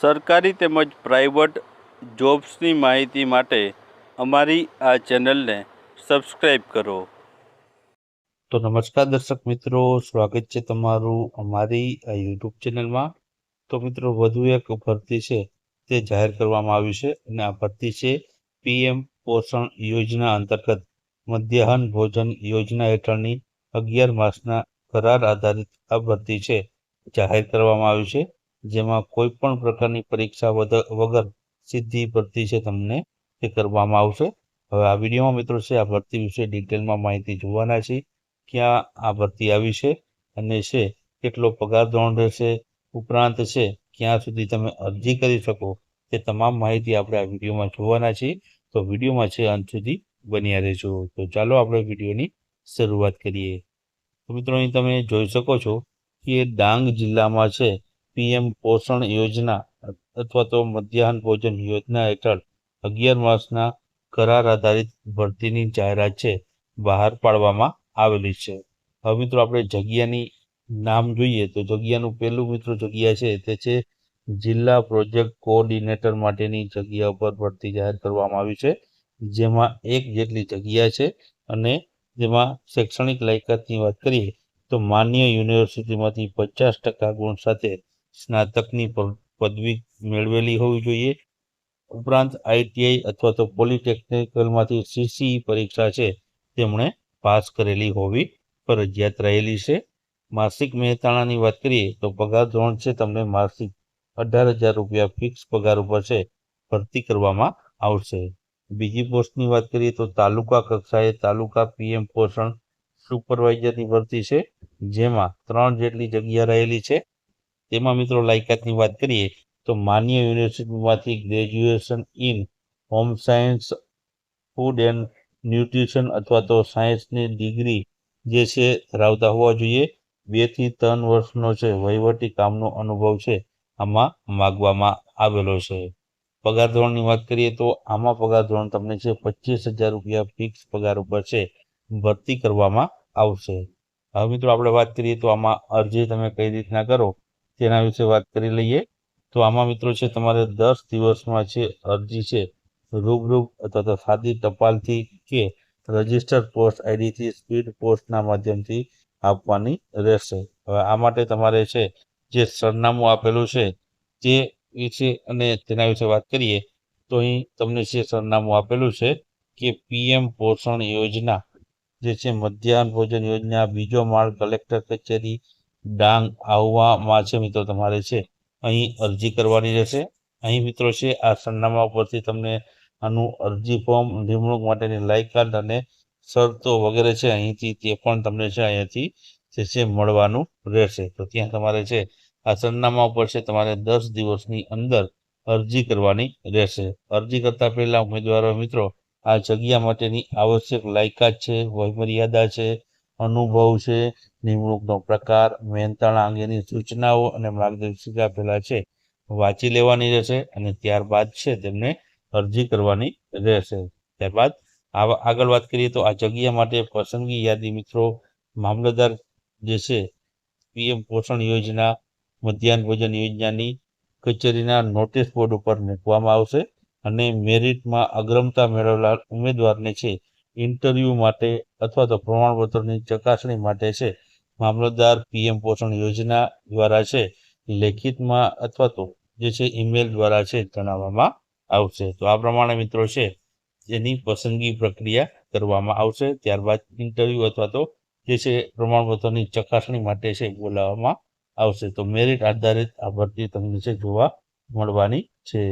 સરકારી તેમજ પ્રાઇવેટ જોબ્સની માહિતી માટે અમારી આ ચેનલને સબસ્ક્રાઇબ કરો. તો નમસ્કાર દર્શક મિત્રો, સ્વાગત છે તમારું અમારી આ યુટ્યુબ ચેનલમાં. તો મિત્રો, વધુ એક ભરતી છે તે જાહેર કરવામાં આવ્યું છે અને આ ભરતી છે પીએમ પોષણ યોજના અંતર્ગત મધ્યાહન ભોજન યોજના હેઠળની અગિયાર માસના કરાર આધારિત આ ભરતી છે. જાહેર કરવામાં આવ્યું છે. જેમાં કોઈ પણ પ્રકારની પરીક્ષા વગર સીધી ભરતી છે તમને તે કરવામાં આવશે. હવે આ વિડીયોમાં મિત્રો છે, આ ભરતી વિશે ડિટેલમાં માહિતી જોવાના છે, ક્યાં આ ભરતી આવી છે અને છે, કેટલો પગાર ધોરણ રહેશે, ઉપરાંત છે, ક્યાં સુધી તમે અરજી કરી શકો તે તમામ માહિતી આપણે આ વિડીયોમાં જોવાના છીએ. તો વિડીયોમાં છે, અંત સુધી બન્યા રહેજો. તો ચાલો આપણે વિડીયોની શરૂઆત કરીએ. તો મિત્રો અહીં તમે જોઈ શકો છો કે ડાંગ જિલ્લામાં છે પીએમ પોષણ યોજના અથવા તો મધ્યાહન ભોજન યોજના હેઠળ અગિયાર માસના કરાર આધારિત ભરતીની જાહેરાત છે, બહાર પાડવામાં આવેલી છે. હવે મિત્રો આપણે જગ્યાની નામ જોઈએ તો જગ્યાનું પહેલું મિત્રો જગ્યા છે તે છે જિલ્લા પ્રોજેક્ટ કોઓર્ડિનેટર માટેની જગ્યા ઉપર ભરતી જાહેર કરવામાં આવી છે. જેમાં એક જેટલી જગ્યા છે અને જેમાં શૈક્ષણિક લાયકાતની વાત કરીએ તો માન્ય યુનિવર્સિટીમાંથી પચાસ ટકા ગુણ સાથે સ્નાતકની પદવી મેળવેલી હોવી જોઈએ. ઉપરાંત આઈટીઆઈ અથવા તો પોલિટેકનિકલમાંથી સીસીઈ પરીક્ષા છે, તેમણે પાસ કરેલી હોવી ફરજિયાત રહેલી છે. માસિક મહેતાણાની વાત કરીએ તો પગાર ધોરણ છે તમને માસિક અઢાર હજાર રૂપિયા ફિક્સ પગાર ઉપર છે, ભરતી કરવામાં આવશે. બીજી પોસ્ટની વાત કરીએ તો તાલુકા કક્ષાએ તાલુકા પીએમ પોષણ સુપરવાઇઝરની ભરતી છે, જેમાં ત્રણ જેટલી જગ્યા રહેલી છે. તેમાં મિત્રો લાયકાતની વાત કરીએ, તો માન્ય યુનિવર્સિટીમાંથી graduation in home science food and nutrition અથવા તો સાયન્સની ડિગ્રી જે છે, ધરાવતા હોવા જોઈએ. બેથી ત્રણ વર્ષનો છે, વહીવટી કામનો અનુભવ છે, આમાં માગવામાં આવેલો છે. પગાર ધોરણની વાત કરીએ તો આમાં પગાર ધોરણ તમને છે, પચીસ હજાર રૂપિયા ફિક્સ પગાર ઉપર છે, ભરતી કરવામાં આવશે. હવે મિત્રો આપણે વાત કરીએ તો આમાં અરજી તમે કઈ રીતના કરો? તેના વિશે વાત કરી લઈએ. તો આમાં મિત્રો છે, તમારે દસ દિવસમાં છે અરજી છે, રૂબરૂ અથવા તો સાદી ટપાલથી કે રજિસ્ટર પોસ્ટ આઈડીથી, સ્પીડ પોસ્ટના માધ્યમથી આપવાની રહેશે. હવે આ માટે તમારે છે, જે સરનામું આપેલું છે, તે વિશે અને તેના વિશે વાત કરીએ, તો અહીં તમને જે સરનામું આપેલું છે, કે પીએમ પોષણ યોજના, જે છે, મધ્યાહન ભોજન યોજના, બીજો માળ કલેક્ટર કચેરી ડાંગ આવવામાં છે મિત્રો તમારે છે, અહીં અરજી કરવાની રહેશે. અહીં મિત્રો છે, આ સરનામા ઉપરથી તમને આનું અરજી ફોર્મ નિમણૂક માટેની લાયકાત અને શરતો વગેરે છે, અહીંથી તે પણ તમને છે, અહીંયાથી જે છે મળવાનું રહેશે. તો ત્યાં તમારે છે, આ સરનામા ઉપર છે, તમારે દસ દિવસની અંદર અરજી કરવાની રહેશે. અરજી કરતા પહેલા ઉમેદવારો મિત્રો, આ જગ્યા માટેની આવશ્યક લાયકાત છે વયમર્યાદા છે અનુભવ છે, નિમણૂકનો પ્રકાર મહેનતાણા અંગેની સૂચનાઓ અને માર્ગદર્શિકા પહેલા છે. વાંચી લેવાની રહેશે અને ત્યારબાદ છે તેમને અરજી કરવાની રહેશે. ત્યારબાદ આવા આગળ વાત કરીએ તો આ જગ્યા માટે પસંદગી યાદી મિત્રો, મામલતદાર જે છે, પીએમ પોષણ યોજના, મધ્યાહન ભોજન યોજનાની કચેરીના નોટિસ બોર્ડ ઉપર મૂકવામાં આવશે અને મેરિટમાં અગ્રમતા મેળવેલા ઉમેદવારને છે ઇન્ટરવ્યૂ માટે અથવા તો પ્રમાણપત્રની ચકાસણી માટે છે. મામલતદાર પીએમ પોષણ યોજના દ્વારા છે. લેખિતમાં અથવા તો જે છે ઈમેલ દ્વારા છે જણાવવામાં આવશે. તો આ પ્રમાણે મિત્રો છે જેની પસંદગી પ્રક્રિયા કરવામાં આવશે. ત્યારબાદ ઇન્ટરવ્યૂ અથવા તો જે છે પ્રમાણપત્રની ચકાસણી માટે છે બોલાવવામાં આવશે. તો મેરિટ આધારિત આ ભરતી તમને છે જોવા મળવાની છે.